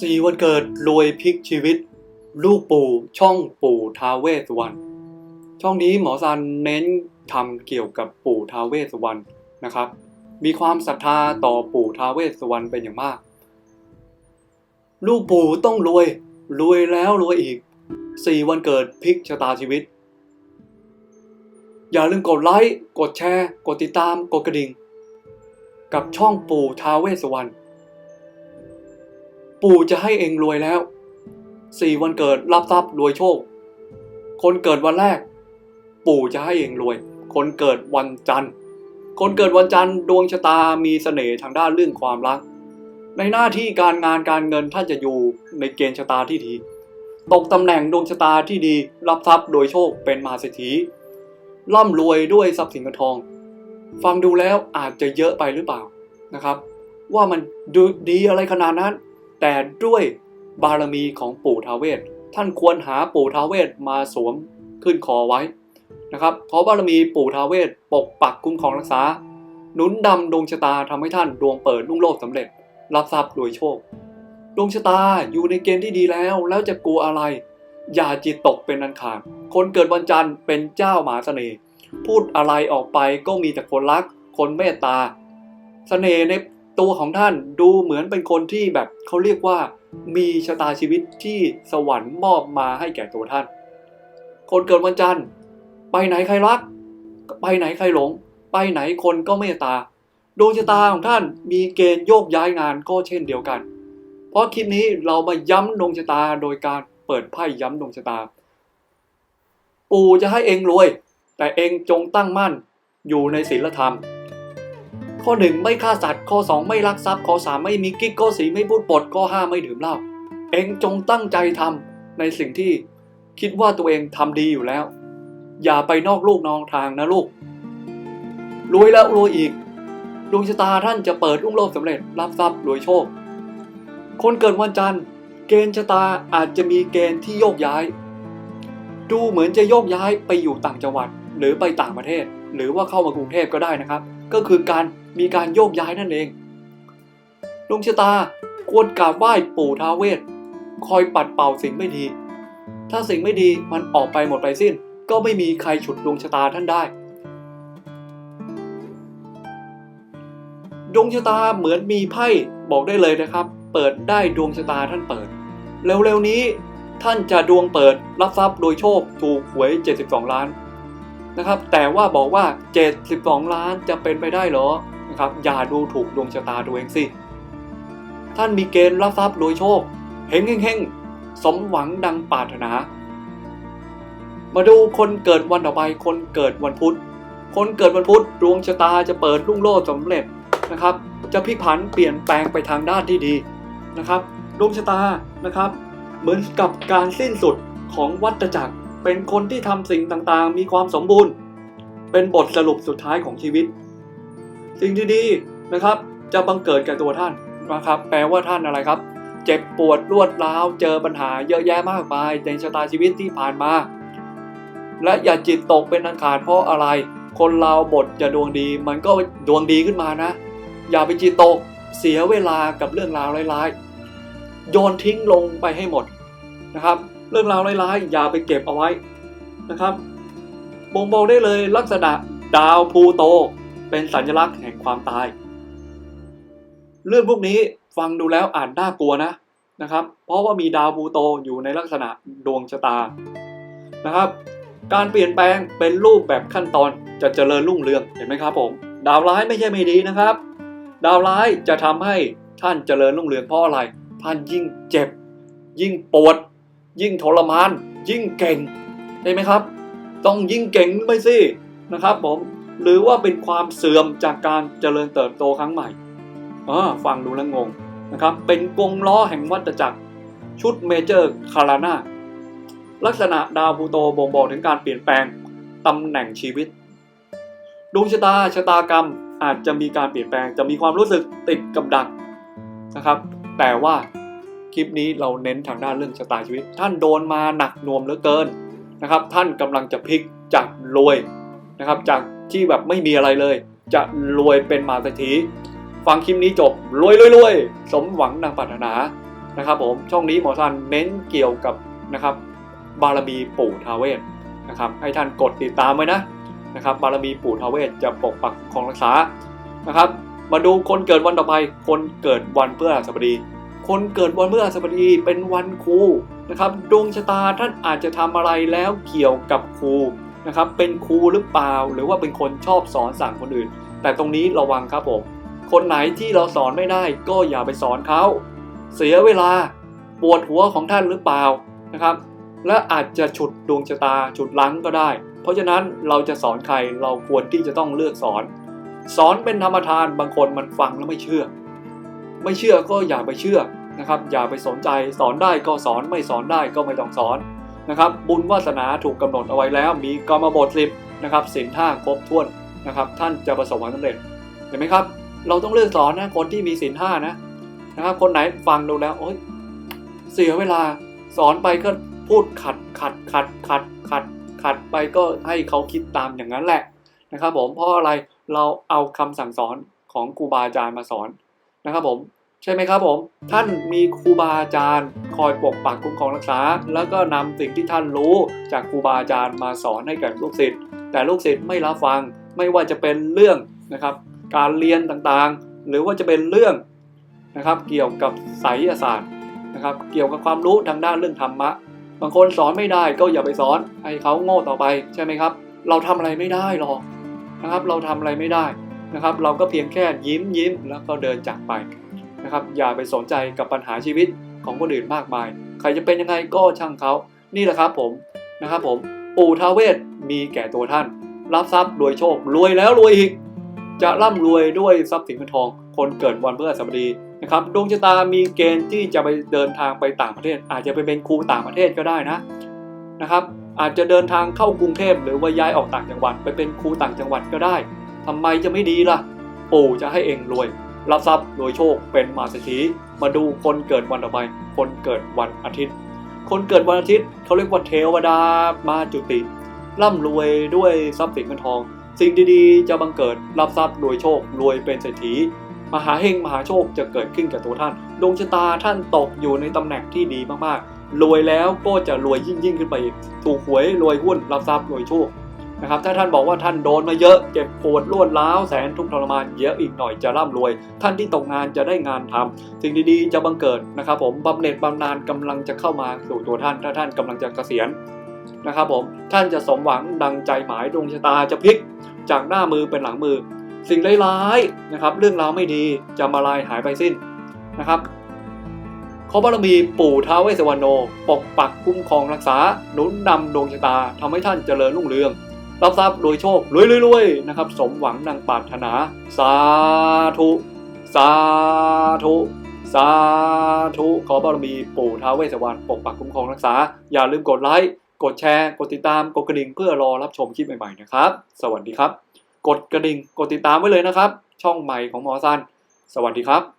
สี่วันเกิดรวยพลิกชีวิต ลูกปู่ช่องปู่ทาเวสวรรณช่องนี้หมอซันเน้นทำเกี่ยวกับปู่ทาเวสวรรณนะครับ มีความศรัทธาต่อปู่ทาเวสวรรณเป็นอย่างมาก ลูกปู่ต้องรวย รวยแล้วรวยอีกสี่วันเกิดพลิกชะตาชีวิต อย่าลืมกดไลค์ กดแชร์ กดติดตาม กดกระดิ่ง กับช่องปู่ทาเวสวรรณ ปู่จะให้เองรวยแล้ว สี่วันเกิดรับทรัพย์รวยโชค คนเกิดวันแรก ปู่จะให้เองรวย คนเกิดวันจันทร์ คนเกิดวันจันทร์ดวงชะตามีเสน่ห์ทางด้านเรื่องความรัก ในหน้าที่การงานการเงินท่านจะอยู่ในเกณฑ์ชะตาที่ดี ตกตำแหน่งดวงชะตาที่ดี รับทรัพย์โดยโชคเป็นมหาเศรษฐีร่ำรวยด้วยทรัพย์สินเงินทอง ฟังดูแล้วอาจจะเยอะไปหรือเปล่านะครับ ว่ามันดูดีอะไรขนาดนั้น แต่ด้วยบารมีของปู่ทาเวศท่านควรหาปู่ทาเวศมาสวมขึ้นคอไว้นะครับเพราะบารมีปู่ทาเวศปกปักคุ้มครองรักษา หนุนดำดวงชะตาทำให้ท่านดวงเปิดรุ่งโรจน์สำเร็จ รับทรัพย์รวยโชค ดวงชะตาอยู่ในเกณฑ์ที่ดีแล้ว แล้วจะกลัวอะไร อย่าจิตตกเป็นอันขาดคนเกิดวันจันทร์เป็นเจ้าหมาเสน่ห์พูดอะไรออกไปก็มีแต่คนรัก คนเมตตา เสน่ห์ใน ตัวของท่านดูเหมือนเป็นคนที่แบบเขาเรียกว่า มีชะตาชีวิตที่สวรรค์มอบมาให้แก่ตัวท่าน คนเกิดวันจันทร์ ไปไหนใครรัก ไปไหนใครหลง ไปไหนคนก็เมตตาดวงชะตาของท่านมีเกณฑ์โยกย้ายงานก็เช่นเดียวกัน เพราะคลิปนี้เรามาย้ำดวงชะตาโดยการเปิดไพ่ย้ำดวงชะตา ปู่จะให้เองรวย แต่เองจงตั้งมั่นอยู่ในศีลธรรม ข้อหนึ่งไม่ฆ่าสัตว์ ข้อสองไม่ลักทรัพย์ ข้อสามไม่มีกิ๊ก ข้อสี่ไม่พูดปด ข้อห้าไม่ดื่มเหล้า เองจงตั้งใจทำในสิ่งที่คิดว่าตัวเองทำดีอยู่แล้ว อย่าไปนอกลูกนอกทางนะลูก รวยแล้วรวยอีก ดวงชะตาท่านจะเปิดรุ่งโรจน์สำเร็จ รับทรัพย์รวยโชค คนเกิดวันจันทร์ เกณฑ์ชะตาอาจจะมีเกณฑ์ที่โยกย้าย ดูเหมือนจะโยกย้ายไปอยู่ต่างจังหวัด หรือไปต่างประเทศ หรือว่าเข้ามากรุงเทพก็ได้นะครับ ก็คือการมีการโยกย้ายนั่นเองดวงชะตาควรกราบไหว้ปู่ท้าเวสคอยปัดเป่าสิ่งไม่ดี ถ้าสิ่งไม่ดีมันออกไปหมดไปสิ้น ก็ไม่มีใครฉุดดวงชะตาท่านได้ ดวงชะตาเหมือนมีไพ่บอกได้เลยนะครับ เปิดได้ดวงชะตาท่านเปิด เร็วๆนี้ท่านจะดวงเปิดรับทรัพย์โดยโชคถูกหวย 72 ล้าน นะครับ แต่ว่าบอกว่า 72 ล้านจะเป็นไปได้เหรอนะครับอย่าดูถูกดวงชะตาตัวเองสิ ท่านมีเกณฑ์รับทรัพย์โดยโชคเฮงเฮงๆสมหวังดังปรารถนา มาดูคนเกิดวันต่อไปคนเกิดวันพุธ คนเกิดวันพุธดวงชะตาจะเปิดรุ่งโรจน์สำเร็จนะครับ จะพลิกผันเปลี่ยนแปลงไปทางด้านที่ดีนะครับดวงชะตานะครับ เหมือนกับการสิ้นสุดของวัฏจักร เป็นคนที่ทำสิ่งต่างๆ มีความสมบูรณ์ เป็นบทสรุปสุดท้ายของชีวิต สิ่งที่ดีนะครับ จะบังเกิดแก่ตัวท่านนะครับ แปลว่าท่านอะไรครับ เจ็บปวดรวดร้าว เจอปัญหาเยอะแยะมากมายในชะตาชีวิตที่ผ่านมา และอย่าจิตตกเป็นอันขาดเพราะอะไร คนเราบทจะดวงดี มันก็ดวงดีขึ้นมานะ อย่าไปจิตตกเสียเวลากับเรื่องราวร้ายๆโยนทิ้งลงไปให้หมดนะครับ เรื่องราวร้ายๆอย่าไปเก็บเอาไว้นะครับบ่งบอกได้เลยลักษณะดาวพลูโต เป็นสัญลักษณ์แห่งความตาย เรื่องพวกนี้ฟังดูแล้วอ่านน่ากลัวนะนะครับ เพราะว่ามีดาวพลูโตอยู่ในลักษณะดวงชะตานะครับ การเปลี่ยนแปลงเป็นรูปแบบขั้นตอนจะเจริญรุ่งเรืองเห็นไหมครับผม ดาวร้ายไม่ใช่ไม่ดีนะครับ ดาวร้ายจะทำให้ท่านเจริญรุ่งเรืองเพราะอะไร ท่านยิ่งเจ็บ ยิ่งปวด ยิ่งทรมาน ยิ่งเก่งใช่ไหมครับ ต้องยิ่งเก่งไปสินะครับผมหรือว่าเป็นความเสื่อมจากการเจริญเติบโตครั้งใหม่อฟังดูแล้วงงนะครับ เป็นกงล้อแห่งวัฏจักรชุดเมเจอร์คารานาลักษณะดาวพูโตบ่งบอกถึงการเปลี่ยนแปลงตำแหน่งชีวิตดวงชะตาชะตากรรมอาจจะมีการเปลี่ยนแปลง จะมีความรู้สึกติดกับดักนะครับ แต่ว่า คลิปนี้เราเน้นทางด้านเรื่องชะตาชีวิต ท่านโดนมาหนักหน่วมเหลือเกินนะครับ ท่านกำลังจะพลิกจากรวยนะครับ จากที่แบบไม่มีอะไรเลย จะรวยเป็นมาเศรษฐีฟังคลิปนี้จบรวยรวยรวยสมหวังดังปรารถนานะครับผมช่องนี้หมอซันเน้นเกี่ยวกับนะครับ บารมีปู่ทาเวศนะครับ ให้ท่านกดติดตามไว้นะนะครับ บารมีปู่ทาเวศจะปกปักของรักษานะครับ มาดูคนเกิดวันต่อไปคนเกิดวันเพฤหัสบดี คนเกิดวันพฤหัสบดีเป็นวันครูนะครับดวงชะตาท่านอาจจะทำอะไรแล้วเกี่ยวกับครูนะครับเป็นครูหรือเปล่า หรือว่าเป็นคนชอบสอนสั่งคนอื่น แต่ตรงนี้ระวังครับผมคนไหนที่เราสอนไม่ได้ก็อย่าไปสอนเขาเสียเวลาปวดหัวของท่านหรือเปล่านะครับ และอาจจะฉุดดวงชะตาฉุดลังก็ได้ เพราะฉะนั้นเราจะสอนใครเราควรที่จะต้องเลือกสอน สอนเป็นธรรมทานบางคนมันฟังแล้วไม่เชื่อ ไม่เชื่อก็อย่าไปเชื่อ นะครับ อย่าไปสนใจสอนได้ก็สอนไม่สอนได้ก็ไม่ต้องสอนนะครับ บุญวาสนาถูกกำหนดเอาไว้แล้ว มีกรรมบทสิบนะครับสินท่าครบถ้วนนะครับ ท่านจะประสบความสำเร็จเห็นไหมครับ เราต้องเลือกสอนนะคนที่มีสินห้านะนะครับ คนไหนฟังดูแล้วโอ๊ยเสียเวลาสอนไปก็พูดขัดขัดขัดขัดขัดขัดไปก็ให้เขาคิดตามอย่างนั้นแหละนะครับ ผมเพราะอะไรเราเอาคำสั่งสอนของครูบาอาจารย์มาสอนนะครับผม ใช่ไหมครับผม ท่านมีครูบาอาจารย์คอยปกปักคุ้มครองรักษา แล้วก็นำสิ่งที่ท่านรู้จากครูบาอาจารย์มาสอนให้กับลูกศิษย์แต่ลูกศิษย์ไม่รับฟังไม่ว่าจะเป็นเรื่องนะครับ การเรียนต่างๆ หรือว่าจะเป็นเรื่องนะครับเกี่ยวกับไสยศาสตร์นะครับ เกี่ยวกับความรู้ทางด้านเรื่องธรรมะบางคนสอนไม่ได้ก็อย่าไปสอนให้เขาโง่ต่อไปใช่ไหมครับ เราทำอะไรไม่ได้หรอกนะครับ เราทำอะไรไม่ได้นะครับ เราก็เพียงแค่ยิ้มยิ้มแล้วก็เดินจากไป นะครับ อย่าไปสนใจกับปัญหาชีวิตของคนอื่นมากมาย ใครจะเป็นยังไงก็ช่างเขา นี่แหละครับผมนะครับผมปู่ทาเวศมีแก่ตัวท่าน รับทรัพย์รวยโชครวยแล้วรวยอีก จะร่ำรวยด้วยทรัพย์สินเงินทอง คนเกิดวันพฤหัสบดีนะครับดวงชะตามีเกณฑ์ที่จะไปเดินทางไปต่างประเทศ อาจจะไปเป็นครูต่างประเทศก็ได้นะนะครับ อาจจะเดินทางเข้ากรุงเทพหรือว่าย้ายออกต่างจังหวัด ไปเป็นครูต่างจังหวัดก็ได้ทำไมจะไม่ดีล่ะ ปู่จะให้เองรวย รับทรัพย์รวยโชคเป็นมหาเศรษฐีมาดูคนเกิดวันต่อไป คนเกิดวันอาทิตย์ คนเกิดวันอาทิตย์เขาเรียกว่าเทวดามาจุติ ร่ำรวยด้วยทรัพย์สินเงินทอง สิ่งดีๆ จะบังเกิดรับทรัพย์รวยโชครวยเป็นเศรษฐีมหาเฮงมหาโชคจะเกิดขึ้นกับตัวท่าน ดวงชะตาท่านตกอยู่ในตำแหน่งที่ดีมากๆ รวยแล้วก็จะรวยยิ่งยิ่งๆขึ้นไปอีก ถูกหวยรวยหุ้นรับทรัพย์รวยโชค นะครับถ้าท่านบอกว่าท่านโดนมาเยอะเจ็บปวดรวดร้าวแสนทุกข์ทรมานเยอะอีกหน่อยจะร่ำรวย ท่านที่ตกงานจะได้งานทำสิ่งดีๆจะบังเกิดนะครับผมบำเหน็จบำนาญกำลังจะเข้ามาสู่ตัวท่าน ถ้าท่านกำลังจะเกษียณนะครับผมท่านจะสมหวังดังใจหมายดวงชะตาจะพลิกจากหน้ามือเป็นหลังมือ สิ่งร้ายๆนะครับ เรื่องราวไม่ดีจะมาลายหายไปสิ้นนะครับขอบารมีปู่ท้าวเวสสวรรณโนปกปักคุ้มครองรักษาหนุนนำดวงชะตาทำให้ท่านเจริญรุ่งเรือง รับทรัพย์โดยโชครวยๆๆนะครับ สมหวังดังปรารถนา สาธุ สาธุ สาธุ ขอบารมีปู่ท้าวเวสสวรรณปกปักคุ้มครองรักษา อย่าลืมกดไลค์กดแชร์ กดติดตาม กดกระดิ่งเพื่อรอรับชมคลิปใหม่ๆนะครับ สวัสดีครับ กดกระดิ่ง กดติดตามไว้เลยนะครับ ช่องใหม่ของหมอซันสวัสดีครับ